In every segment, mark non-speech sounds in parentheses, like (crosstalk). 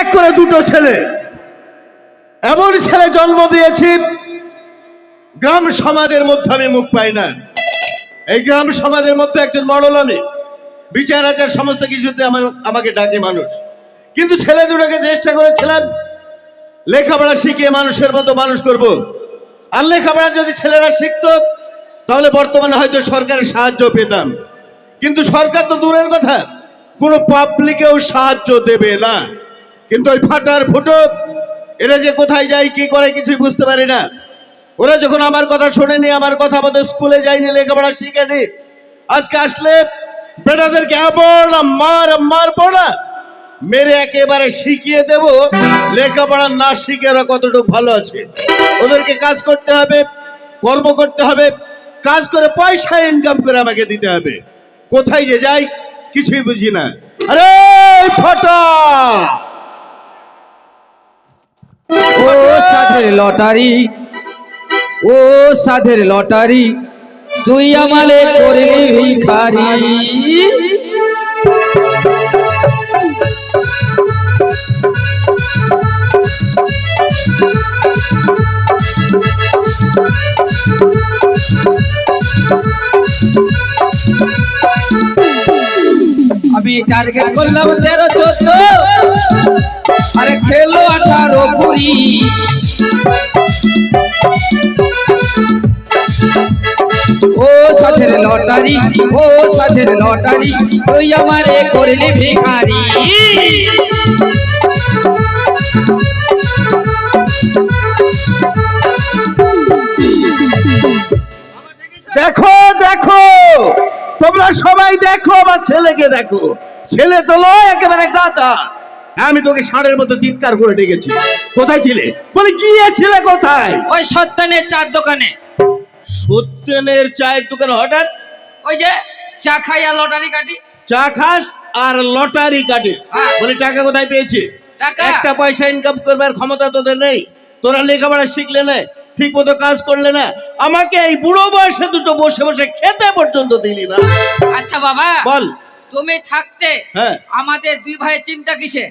এক করে দুটো ছেলে। এমন ছেলে জন্ম দিয়েছি, গ্রাম সমাজের মধ্যে আমি মুখ পাই না। এই গ্রাম সমাজের মধ্যে একজন মডল আমি বিচার আচার সমস্ত কিছুতে আমার, আমাকে ডাকে মানুষ। কিন্তু ছেলে দুটোকে চেষ্টা করেছিলাম, লেখাপড়া শিখিয়ে মানুষের মতো মানুষ করব। আর লেখাপড়া যদি ছেলেরা শিখতো, তাহলে বর্তমানে হয়তো সরকারের সাহায্য পেতাম। কিন্তু সরকার তো দূরের কথা, কোনো পাবলিকেও সাহায্য দেবে না। কিন্তু ওই ফাটার ফুটো এরা যে কোথায় যায়, কি করে, কিছুই বুঝতে পারি না। ওরা যখন আমার কথা শোনেনি, আমার কথা মতো স্কুলে যায়নি, লেখাপড়া শিখেনি, আজকে আসলে বেটাদেরকে এমন মার মারবো না মেরে একেবারে শিখিয়ে দেব, লেখাপড়া না শিখে ওরা কতটুকু ভালো আছে। ওদেরকে কাজ করতে হবে, কর্ম করতে হবে, কাজ করে পয়সা ইনকাম করে আমাকে দিতে হবে। কোথায় যে যাই, কিছুই বুঝি না। আরে ফটা! ও সাধের লটারি ও সাধের লটারি তুই আমালে করলি ভিখারি। আমি টার্গেট করলাম তেরো, চোদ্দ। আরে খেলো আঠারো, কুড়ি। ও সাথের লটারি, ও সাথের লটারি, তুই আমারে করলি ভিখারি। তোমরা সবাই দেখো আমার ছেলেকে দেখো। ছেলে তো লয় একেবারে গাদা আমি তোকে ষাঁড়ের মতো চিৎকার করে ডেকেছি। কোথায় ছিলে? বলে গিয়েছিলে কোথায়? ওই সত্যানের চার দোকানে। সত্যেনের চায়ের দোকান হঠাৎ? ওই যে চা খাই আর লটারি কাটি। চা খাস আর লটারি কাটে। হ্যাঁ। বলে টাকা কোথায় পেয়েছে টাকা? একটা পয়সা ইনকাম করবার ক্ষমতা তোদের নেই। তোরা লেখাপড়া শিখলে না ঠিক মতো কাজ করলে না আমাকে এই বুড়ো বয়সে দুটো বসে বসে খেতে পর্যন্ত দিলি না। আচ্ছা বাবা বল। তুমি থাকতে হ্যাঁ। আমাদের দুই ভাই চিন্তা কিসে?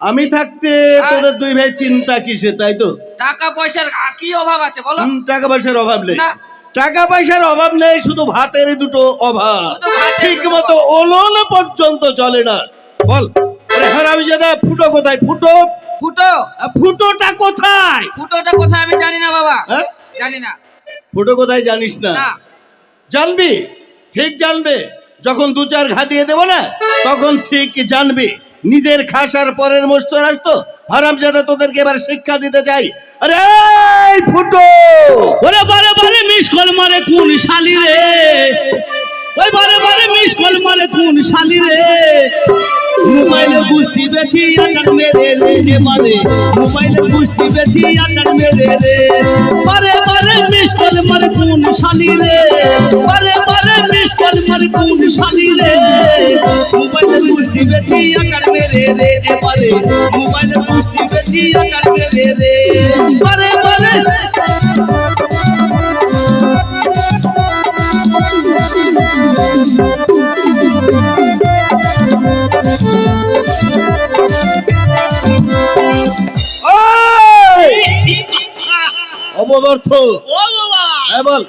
আমি থাকতে। তোদের দুই ভাই চিন্তা কিসে তাই তো? টাকা পয়সার কি অভাব আছে বলো? হুম, টাকা পয়সার অভাব নেই। না। টাকা পয়সার অভাব নেই শুধু ভাতের দুটো অভাব। শুধু ভাতের ঠিক দুটো মতো ওলন পর্যন্ত চলে না। বল। আমি জানা ফুটো কোথায়? ফুটো? ফুটো? ফুটোটা কোথায়? ফুটোটা কোথায় আমি জানি না বাবা। হ্যাঁ? জানি না। ফুটো কোথায় জানিস না? জানবি? ঠিক জানবে। যখন দু চার ঘা দিয়ে দেবো না তখন ঠিক জানবি। নিজের খাসার পরের মোস্তর আসতো হারাম যাতে তোদেরকে এবার শিক্ষা দিতে চাই। আরে এই ফুটো! ওরে বারে বারে মিস কল মারে কোন শালি রে? ওই বারে বারে মিস কল মারে কোন শালি রে? মোবাইলে গুষ্টি বেচি আচার মেরে রে রে বারে মোবাইলে গুষ্টি বেচি আচার মেরে রে। বারে বারে মিস কল, মারে, কোন শালি রে। বারে বারে মিস কল, মারে, কোন শালি রে। মোবাইলে গুষ্টি বেচি আচার মেরে রে এবারে মোবাইলে গুষ্টি বেচি আচার মেরে রে। বারে বারে অবদর্থ ও বাবা হ্যাঁ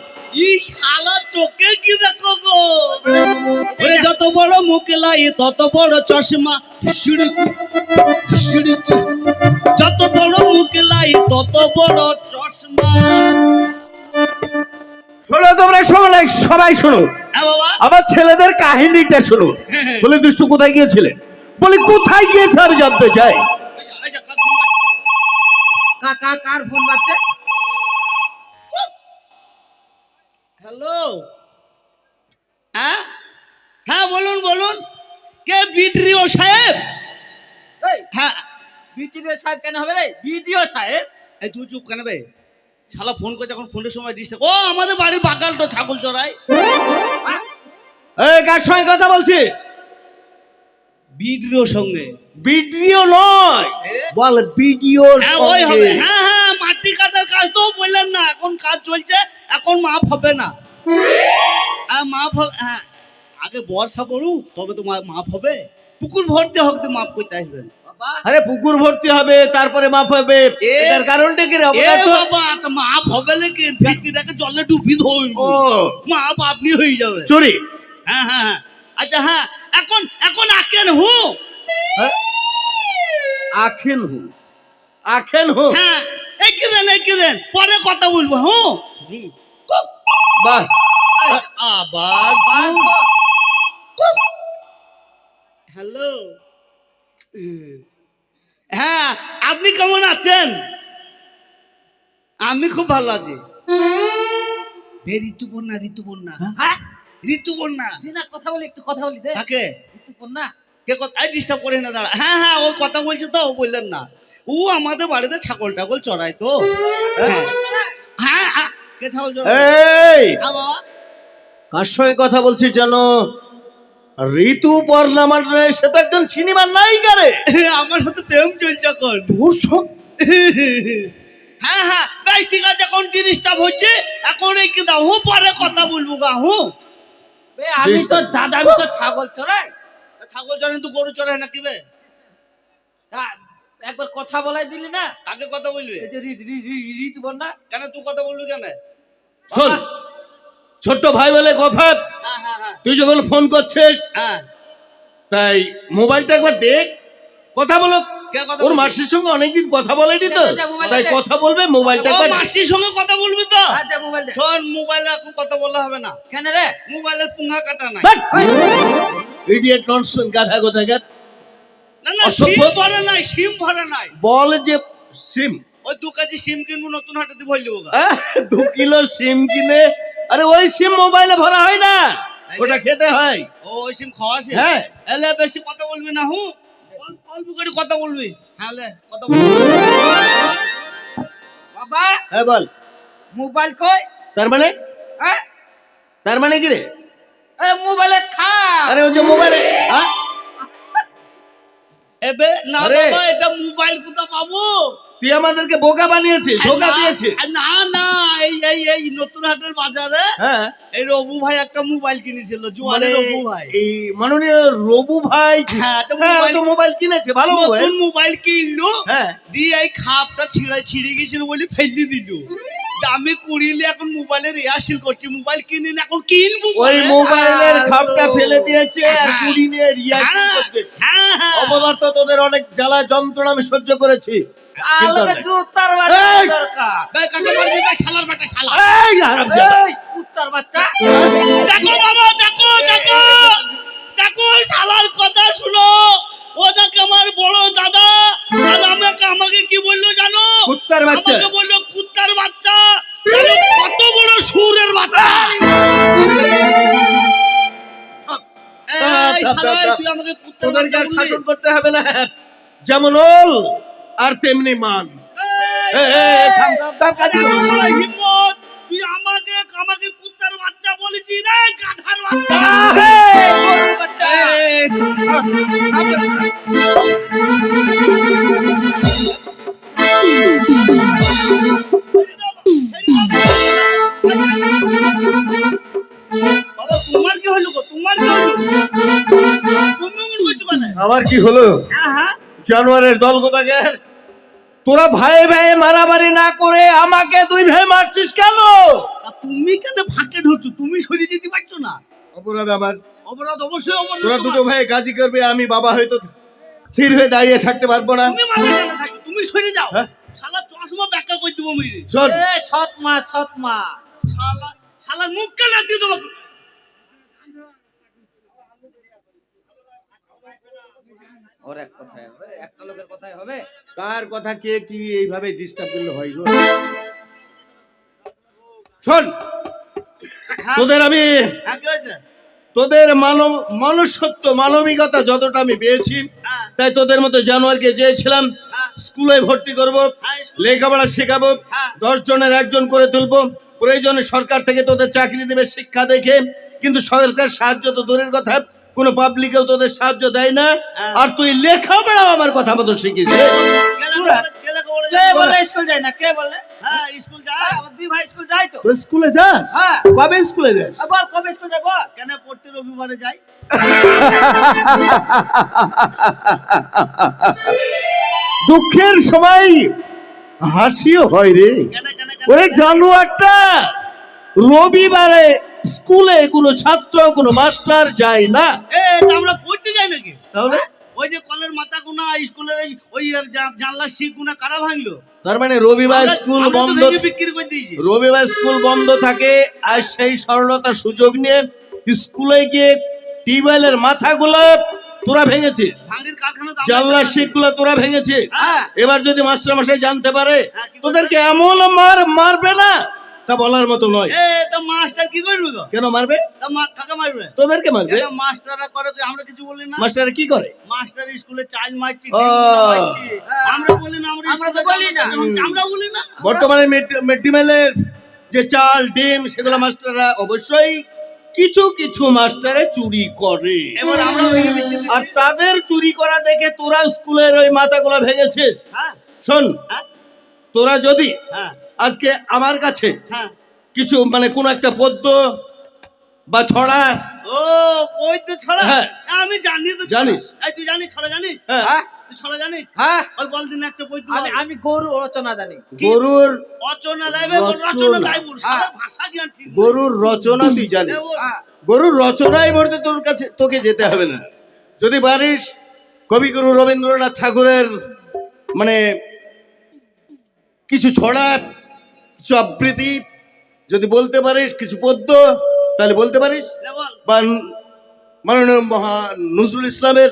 এই শালা চোখে কি দেখো গো? ওরে যত বড় মুকেলাই তত বড় চশমা যত বড় মুকেলাই তত বড় চশমা। শোনো তোমরা সবাই সবাই শোনো। হ্যাঁ আমার ছেলেদের কাহিনীটা শোনো। বলে দুষ্টু কোথায় গিয়েছিলে? বলে কোথায় গিয়েছে আমি জানতে চাই? কার ফোন কাকা কার ফোন বাজছে? হ্যালো? হ্যাঁ? হ্যাঁ বলুন বলুন। কে বিড্রিও সাহেব? এই হ্যাঁ। বিটিও সাহেব কেন হবে রে? বিডিও সাহেব? এই তুই চুপ কেন বে? শালা ফোন করছে এখন ফোনের সময় ডিস্টার্ব ও আমাদের বাড়ির বাগালটা ছাগল চড়ায়। এই কার সঙ্গে কথা বলছি? বিড্রিও সঙ্গে। ভিডিও নয় বল ভিডিও হ্যাঁ ওই হবে। হ্যাঁ হ্যাঁ মাটি কাটার কাজ তো বললেন না এখন কাজ চলছে এখন মাপ হবে না। হ্যাঁ মাপ হবে হ্যাঁ আগে বর্ষা পড়ুক তবে তো মা- মাপ হবে। পুকুর ভরতে হোক তো মাপ করতে আসবেন আরে পুকুর ভর্তি হবে তারপরে মাপ হবে। এ- এটার কারণটা কি রে? বাবা তা মা হবে নাকি ভিত্তিটাকে জলে ডুবি ধরব। ও। মা আপনি হয়ে যাবে। চুরি। হ্যাঁ হ্যাঁ হ্যাঁ। আচ্ছা হ্যাঁ এখন এখন আকেন হু। হ্যাঁ? আখেন হু। আখেন হু। হ্যাঁ একে দেন একে দেন পরে কথা বলব হু? বাহ। আবার। হ্যালো। হ্যাঁ আপনি কেমন আছেন? আমি খুব ভালো আছি। বে ঋতুপর্ণা ঋতুপর্ণা। হ্যাঁ? ঋতুপর্ণা। দিনা কথা বলি একটু কথা বলি একটু না কে কথা ডিস্টার্ব করে না দাঁড়া। হ্যাঁ হ্যাঁ ও কথা বলছে তো ও বললেন না। ও আমাদের বাড়িতে ছাগল টাগল চড়ায় তো। হ্যাঁ কে ছাগল চড়ায়? এই! কার সঙ্গে কথা বলছি জানো? ঋতু পর্ণা মানে সে তো একজন সিনেমার নায়িকা রে আমার সাথে প্রেম চলছে এখন। হ্যাঁ হ্যাঁ বেশ ঠিক আছে এখন ডিস্টার্ব হচ্ছে? এখন এই কি দাও পরে কথা বলব গা হু। বে আমি তো দাদা আমি তো ছাগল চড়াই। ছাগল চড়েন তো গরু চড়ায় নাকি বে তা একবার কথা বলাই দিলি না? কাকে কথা বলবি? এই যে রি- রি- রি- ঋতু বন্যা কেন তুই কথা বলবি কেন? শোন ছোট্ট ভাই বলে কথা। হ্যাঁ হ্যাঁ হ্যাঁ। তুই যখন ফোন করছিস হ্যাঁ। তাই মোবাইলটা একবার দেখ। কথা বলো। কে কথা ওর? মাসির সঙ্গে অনেকদিন কথা বলেনি তো তাই কথা বলবে মোবাইলটা মাসির সঙ্গে কথা বলবি তো? আচ্ছা মোবাইল দে শোন মোবাইলে এখন কথা বলা হবে না। কেন রে? মোবাইলের পুঙ্গা কাটা নাই। ইডিয়েট ননসেন্স গাধা কোথাকার না না সিম ভরে নাই সিম ভরে নাই। বল যে সিম। ওই দু কেজি সিম কিনবো নতুন ভরে দেবো। আহ, দু কিলো সিম কিনে আরে ওই সিম মোবাইলে ভরা হয় না। ওটা খেতে হয়। ও ওই সিম খাওয়া সিম? হ্যাঁ। এলে বেশি কথা বলবি না হু? অল্প করে কথা বলবি। হ্যাঁ লে, কথা বলবি বাবা হ্যাঁ বল। মোবাইল কই? তার মানে? হ্যাঁ। তার মানে কি রে? মোবাইলে খা আরে ওই যে মোবাইলে? (laughs) এবে না। বাবা এটা মোবাইল কোথা পাবো তুই আমাদেরকে বোকা বানিয়েছিস ধোকা দিয়েছিস। না না এই এই এই নতুন হাটের বাজারে হ্যাঁ। এই রবু ভাই একটা মোবাইল কিনেছিল মানে জুয়ানের রবু ভাই। এই মাননীয় রবু ভাই হ্যাঁ, তো হ্যাঁ, মোবাইল- মোবাইল কিনেছে ভালো মোবাইল নতুন মোবাইল। কিনলো হ্যাঁ। দিয়ে এই খাপটা ছিঁড়ে ছিঁড়ে গেছিল বলে ফেলে দিল। দামে কুড়িলে এখন মোবাইলের রিহার্সেল করছি মোবাইল কিনিনি এখন কিনবো ওই। মোবাইলের খাপটা ফেলে দিয়েছে আর হ্যাঁ। কুড়ি নিয়ে হ্যাঁ, করছে। হ্যাঁ, হ্যাঁ। অপদার্থ তোদের অনেক জ্বালা যন্ত্রণা আমি সহ্য করেছি। কিন্তু জুতার বাড়ি দরকার। এই কাকে মারবি ভাই শালার বেটা শালা। এই হারামজাদা। এই কুত্তার বাচ্চা। দেখো বাবা দেখো দেখো। দেখো শালার কথা শুনো। ও দেখে আমার বড় দাদা। আর আমাকে আমাকে কি বলল জানো? কুত্তার বাচ্চা। আমাকে বলল কুত্তার বাচ্চা। কত বড় সুরের বাচ্চা। শালা, তুই আমাকে কুত্তার বাচ্চা শাসন করতে হবে না। যেমন ওল। আর তেমনি মান। তুই আমাকে আমাকে কুত্তার বাচ্চা বলেছিস রে গাধার বাচ্চা। কি হলো আমার কি হ্যাঁ হ্যাঁ। জানোয়ারের দল কোথাকার তোরা ভাই ভাই মারামারি না করে আমাকে দুই ভাই মারছিস কেন? আর তুমি কেন ফাঁকে ঢুকছো? তুমি সরিয়ে দিতে পারছ না। অপরাধ আমার অপরাধ অবশ্যই অপরাধ। তোরা দুটো ভাই কাজী করবে আমি বাবা হয়তো স্থির হয়ে দাঁড়িয়ে থাকতে পারব না। তুমি মাঝে কেন? থাকি তুমি সরে যাও। হ্যাঁ? শালা চশমা ব্যাখ্যা করে দেবো মেরে। শোন এ সৎ মা সৎ মা। শালা শালার মুখ কেন দিয়ে দেবো? ওর এক কথায় হবে একটা লোকের কথাই হবে। কার কথা কে কি এইভাবে ডিস্টার্ব করলে হয় গো? শোন তোদের আমি হ্যাঁ তোদের মানব মনুষ্যত্ব মানবিকতা যতটা আমি পেয়েছি হ্যাঁ। তাই তোদের মতো জানোয়ারকে চেয়েছিলাম হ্যাঁ। স্কুলে ভর্তি করব হ্যাঁ, লেখাপড়া শেখাবো হ্যাঁ। দশ জনের একজন করে তুলবো। প্রয়োজনে সরকার থেকে তোদের চাকরি দেবে শিক্ষা দেখে কিন্তু সরকার সাহায্য তো দূরের কথা। কোনো পাবলিকেও তোদের সাহায্য দেয় না। হ্যাঁ। আর তুই লেখাপড়াও আমার কথা মতো শিখিস। তোরা কে বলে স্কুল যায় না? কে বলে হ্যাঁ স্কুল যায়। হ্যাঁ, আমার দুই ভাই স্কুল যায় তো। তো স্কুলে যাস? হ্যাঁ। কবে স্কুলে যাস? বল কবে স্কুল কেন পড়তে রবিবারে যাই? (laughs) দুঃখের সময় হাসিও হয় রে। কেন কেন কেন? ওরে রবিবারে স্কুলে কোনো ছাত্র কোনো মাস্টার যায় না। আমরা পড়তে যাই নাকি? তাহলে? ওই যে কলের মাথা গুনা স্কুলের ওই জানলার শিক গুনা কারা ভাঙলো? তার মানে রবিবার স্কুল বন্ধ বিক্রি করে দিয়েছি। রবিবার স্কুল বন্ধ থাকে আর সেই সরলতার সুযোগ নিয়ে স্কুলে গিয়ে টিউবওয়েলের মাথাগুলো তোরা ভেঙেছিস। জানলার চালাচ্ছি। শিখগুলো তোরা ভেঙেছিস। হ্যাঁ। এবার যদি মাস্টার মশাই জানতে পারে হ্যাঁ? তোদেরকে এমন মার মারবে না। তা বলার মতো নয়। এ তো মাস্টার কি করবে কেন মারবে? তা মা- কাকে মারবে? তোদেরকে মারবে? কেন মাস্টাররা করে তো আমরা কিছু বলি না? মাস্টার কি করে? মাস্টার স্কুলে চাল মারছি। হ্যাঁ। আমরা বলি না আমরা আমরা তো বলি না। আমরা বলি না। বর্তমানে মিড ডে মিলের যে চাল ডিম সেগুলো মাস্টাররা অবশ্যই কিছু কিছু মাস্টারে চুরি করে। আর তাদের চুরি করা দেখে তোরা স্কুলের ওই মাথাগুলো ভেঙেছিস? হ্যাঁ। শোন হ্যাঁ। তোরা যদি হ্যাঁ। আজকে আমার কাছে হ্যাঁ। কিছু মানে কোন একটা পদ্য বা ছড়া। ও ওই তো ছড়া? হ্যাঁ। আমি জানি তো জানিস? এই তুই জানিস ছড়া জানিস? হ্যাঁ, হ্যাঁ? তুই ছড়া জানিস? হ্যাঁ। ওই বল দিন একটা বই আমি আমি গরু রচনা জানি। গরুর লাইবে রচনা। রচনা। বল। হ্যাঁ। ভাষা জ্ঞান ঠিক গরুর রচনা তুই জানিস। হ্যাঁ। গরুর রচনাই বলতে তোর কাছে তোকে যেতে হবে না। যদি পারিস কবিগুরু রবীন্দ্রনাথ ঠাকুরের মানে কিছু ছড়া কিছু আবৃত্তি যদি বলতে পারিস কিছু পদ্য তাহলে বলতে পারিস? বা মাননীয় মহা নজরুল ইসলামের।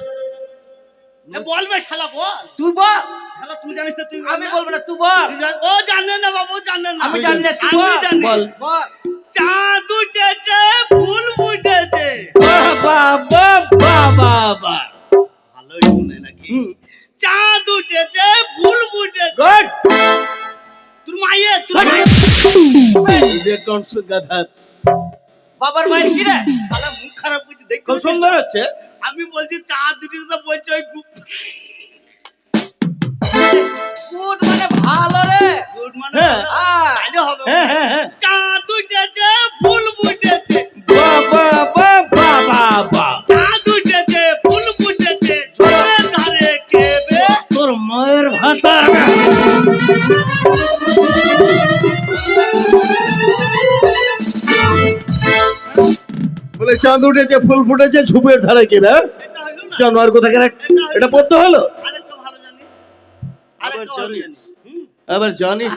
এ বল বে শালা বল। তুই বল। শালা তুই জানিস তো তুই বল আমি বলব না তুই বল। ও জানে না বাবু জানে না। আমি জানি না, তুই বল। চাঁদ উঠেছে ফুল বাহ। ভালোই শুনে নাকি? চাঁদ উঠেছে ফুল ফুটেছে। good. তোর মাইয়ে তোর মাইয়ে নিজের কণ্ঠ বাবার মায়ের কি রে? শালা মুখ খারাপ করছে দেখ খুব সুন্দর হচ্ছে। আমি বলছি চাঁদ উঠেছে তো বলছে ওই গুপ। গুড মানে ভালো রে। গুড মানে হ্যাঁ। হ্যাঁ হবে হ্যাঁ হ্যাঁ হ্যাঁ। চাঁদ উঠেছে ফুল ফুটেছে। বাহ, চাঁদ উঠেছে ফুল ফুটেছে ঝুপের ধারে কি না এটা হলো না জানোয়ার কোথায় এটা পড়তে হলো? আরেকটা ভালো জানি। আরেকটা ভালো জানি। জানি হুম। আবার জানিস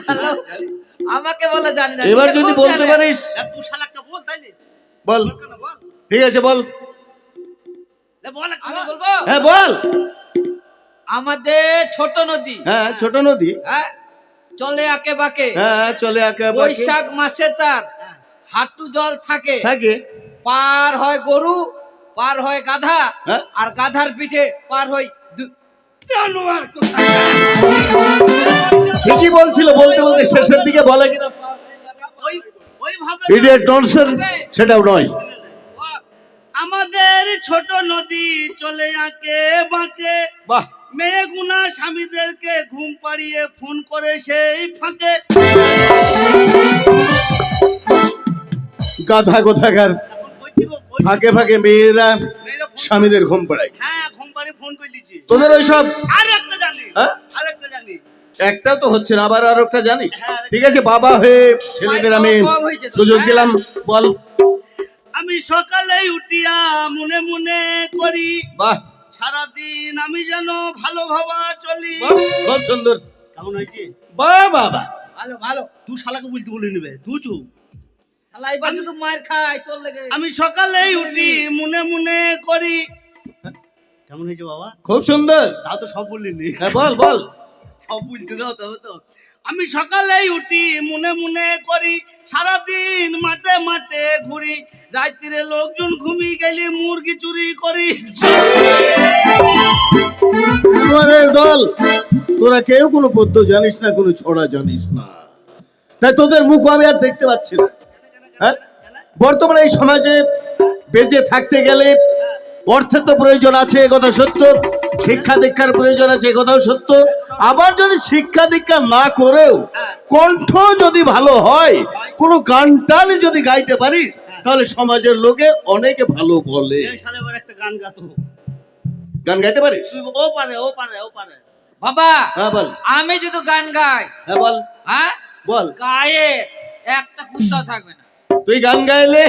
আমাকে বলে জানি না এবার যদি বলতে। পারিস। তুই শালা বল তাইলে বল। ঠিক আছে বল। এ, বল একটা। আমি বলব? হ্যাঁ বল। আমাদের ছোট নদী। হ্যাঁ ছোট নদী। হ্যাঁ চলে আকে বাকে। হ্যাঁ চলে আঁকে বৈশাখ মাসে তার হাঁটু জল থাকে। থাকে। পার হয় গরু পার হয় গাধা হ্যাঁ। আর গাধার পিঠে পার হয়? ঠিকই বলছিল বলতে বলতে শেষের দিকে বলে কিনা। ইডিয়েট ননসেন্স সেটাও নয়। আমাদের ছোট নদী চলে আঁকে বাঁকে। বাহ। মেয়ে গুনা স্বামীদেরকে ঘুম পাড়িয়ে ফোন করে সেই ফাঁকে। গাধা কোথাকার ফাঁকে ফাঁকে মেয়েরা স্বামীদের ঘুম পাড়ায়। হ্যাঁ তোদের একটা জানি। হ্যাঁ? একটা তো হচ্ছে না আবার আর একটা জানি। হ্যাঁ। ঠিক আছে বাবা হয়ে ছেলেদের আমি। সুযোগ দিলাম বল। আমি সকালে উঠিয়া মনে মনে করি বাহ। সারাদিন আমি যেন ভালো ভাবা চলি। খুব সুন্দর। কেমন হয়েছে? বাহ বাবা ভালো ভালো। তুই শালাকে বলতে বলে নেবে। তুই চুপ। আমি সকালেই উঠি মনে মনে করি। কেমন হয়েছে বাবা? খুব সুন্দর। তাও তো সব বললি নি হ্যাঁ বল বল। সব বলতে দাও তবে তো। আমি সকালেই উঠি মনে মনে করি সারাদিন মাঠে মাঠে ঘুরি রাত্রিরে লোকজন ঘুমিয়ে গেলে মুরগি চুরি করি। দল তোরা কেউ কোনো পদ্য জানিস না কোনো ছড়া জানিস না। তাই তোদের মুখ আমি আর দেখতে পাচ্ছি না। বর্তমানে এই সমাজে বেঁচে থাকতে গেলে অর্থের তো প্রয়োজন আছে এ কথা সত্য। শিক্ষা দীক্ষার প্রয়োজন আছে এ কথাও সত্য। আবার যদি শিক্ষা দীক্ষা না করেও কণ্ঠ যদি ভালো হয় কোনো গান টান যদি গাইতে পারিস তাহলে সমাজের লোকে অনেকে ভালো বলে। একটা গান গাতো। গান গাইতে পারিস? ও পারে ও পারে ও পারে। বাবা হ্যাঁ বল। আমি যদি গান গাই হ্যাঁ বল। হ্যাঁ? বল। গায়ে একটা কুত্তা থাকবে না। তুই গান গাইলে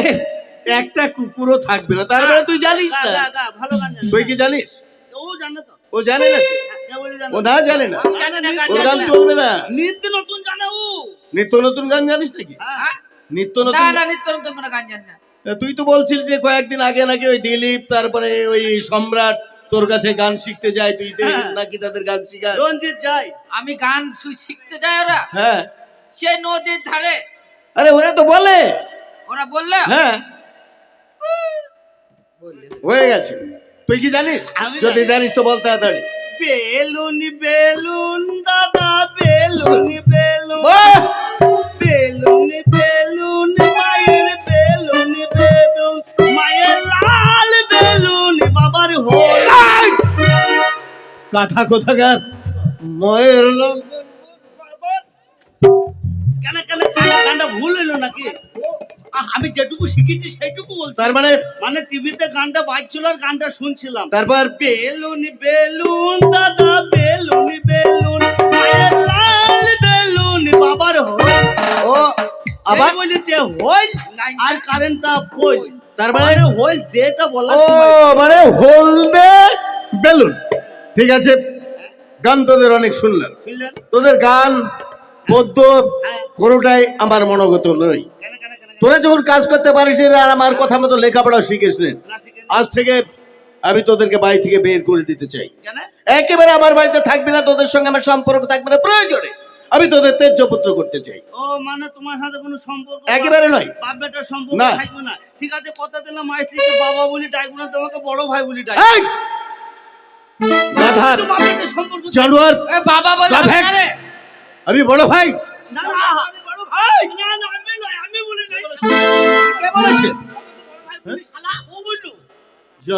একটা কুকুরও থাকবে না। তার মানে তুই জানিস না। তুই কি জানিস? ও জানে তো। না? কে বলে জানে। ও না জানে না? জানে না, ওর জানে গান চলবে না। নিত্য নতুন জানে ও। নিত্য নতুন গান জানিস নাকি? হ্যাঁ। হ্যাঁ? নিত্য নতুন না নিত্য নতুন কোনো গান জানি না। তুই তো বলছিস যে কয়েকদিন আগে নাকি ওই দিলীপ তারপরে ওই সম্রাট তোর কাছে গান শিখতে যায় তুই হ্যাঁ। নাকি তাদের গান শিখা রঞ্জিত যাই। আমি গান শিখতে যাই ওরা। হ্যাঁ। সে নদীর ধারে। আরে ওরা তো বলে। ওরা বললে হ্যাঁ। বললে হয়ে গেছে। তুই কি জানিস? যদি জানিস তো বল তাড়াতাড়ি। বেলুন বেলুন দাদা বেলুন বেলুন! বেলুন বেলুন মায়ের বেলুন বেলুন। মায়ের লাল বেলুন বাবার হোল! কথা কোথাকার? ময়ের লোক কেন কেন গানটা ভুল হলো নাকি? আমি যেটুকু শিখেছি সেটুকু বলছি। তার মানে মানে টিভিতে গানটা বাজছিল আর গানটা শুনছিলাম। তারপর বেলুন বেলুন দাদা বেলুন বেলুন লাল বেলুন বাবার হোল। ও আবার বলেছে হোল আর কারেন্টটা পোল তার মানে হোল দেটা বলা ও মানে হলদে বেলুন। ঠিক আছে গান তোদের অনেক শুনলাম। তোদের গান পদ্য কোনোটাই আমার মনোগত নয়? তোরা যখন কাজ করতে পারিস আর আমার কথা মতো লেখাপড়া শিখিস আজ থেকে আমি তোদেরকে বাড়ি থেকে বের করে দিতে চাই। একেবারে আমার বাড়িতে থাকবি না তোদের সঙ্গে আমার সম্পর্ক থাকবে না প্রয়োজনে আমি তোদের তেজ্য পুত্র করতে চাই। ও মানে তোমার সাথে কোনো সম্পর্ক একেবারে নয়। বাপ বেটার সম্পর্ক থাকবে না। ঠিক আছে কথা দিলাম মাইস্ত্রিকে বাবা বলি ডাকবো না তোমাকে বড় ভাই বলি ডাক এই! গাধা, বাপ বেটার সম্পর্ক জানোয়ার এ বাবা বলে লাভ হবে হ্যাক। না রে আমি বড় ভাই। না না আমি বড় ভাই। না না আমি নয় বলি নাই কে বলেছে বড় ভাই বলি শালা ও বলল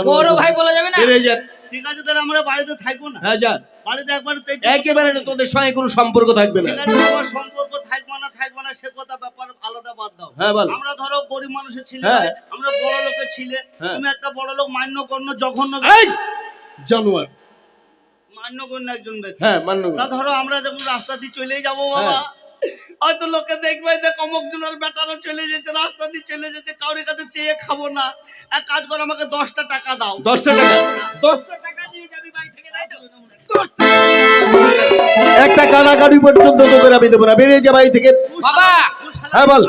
বড় ভাই বলা যাবে না? বেরিয়ে যা ঠিক আছে তাহলে আমরা বাড়িতে থাকব না। হ্যাঁ যা বাড়িতে একবার একেবারে না, তোদের সঙ্গে কোনো সম্পর্ক থাকবে না। আমার সম্পর্ক থাকবে না থাকবে না সে কথা ব্যাপার আলাদা বাদ দাও। হ্যাঁ বল। আমরা ধরো গরিব মানুষের ছেলে হ্যাঁ। আমরা বড় লোকের ছেলে। তুমি একটা বড় লোক মান্য কর্ণ জঘন্য! জানোয়ার। মান্য কর্ণ একজন ব্যক্তি। হ্যাঁ মান্য তা ধরো আমরা যেমন রাস্তা দিয়ে চলে যাব বাবা। হয়তো লোকে দেখবে যে কমক জনের বেটারা চলে যাচ্ছে রাস্তা দিয়ে চলে যাচ্ছে কাউরি কাছে চেয়ে খাব না। এক কাজ করো আমাকে দশটা টাকা দাও। দশটা টাকা? দশটা টাকা দিয়ে যাবি বাড়ি থেকে তাই তো? একটা কানাকাটি পর্যন্ত তোদের আমি দেবো না। বেরিয়ে যা বাড়ি থেকে। বাবা! হ্যাঁ, বল।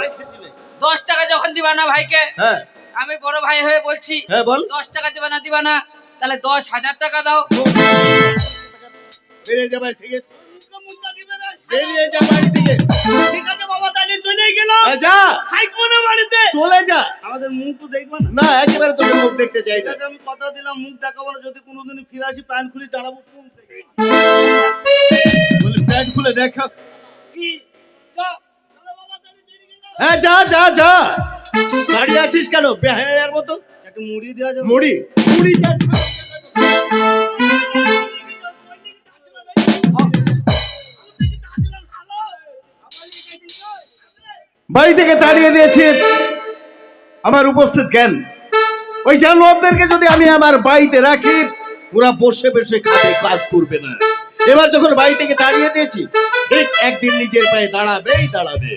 দশ টাকা যখন দিবা না ভাইকে হ্যাঁ। আমি বড় ভাই হয়ে বলছি হ্যাঁ বল। দশ টাকা দিবা না দিবা না তাহলে দশ হাজার টাকা দাও। বেরিয়ে যা বাড়ি থেকে। বেরিয়ে যা বাড়ি থেকে। ঠিক আছে বাবা তাহলে চলে গেলাম। যা। থাকব না বাড়িতে। চলে যা। আমাদের মুখ তো দেখবে না। না একেবারে তোকে মুখ দেখতে চাই না। আমি কথা দিলাম মুখ দেখাবো না। যদি কোনোদিন ফিরে আসি প্যান্ট খুলি দাঁড়াবো কোন থেকে? বলি প্যান্ট খুলে দেখা। কি? গেলাম। হ্যাঁ যা যা যা। দাঁড়িয়ে আছিস কেন? বেহায়ার মতো। একটা মুড়ি দেওয়া যাবে। মুড়ি? মুড়ি বাড়ি থেকে তাড়িয়ে দিয়েছি। আমার উপস্থিত জ্ঞান। ওই জানোয়ারদেরকে যদি আমি আমার বাড়িতে রাখি, ওরা বসে বসে খাবে, কাজ করবে না। এবার যখন বাড়ি থেকে তাড়িয়ে দিয়েছি, ঠিক একদিন নিজের পায়ে দাঁড়াবেই, দাঁড়াবে।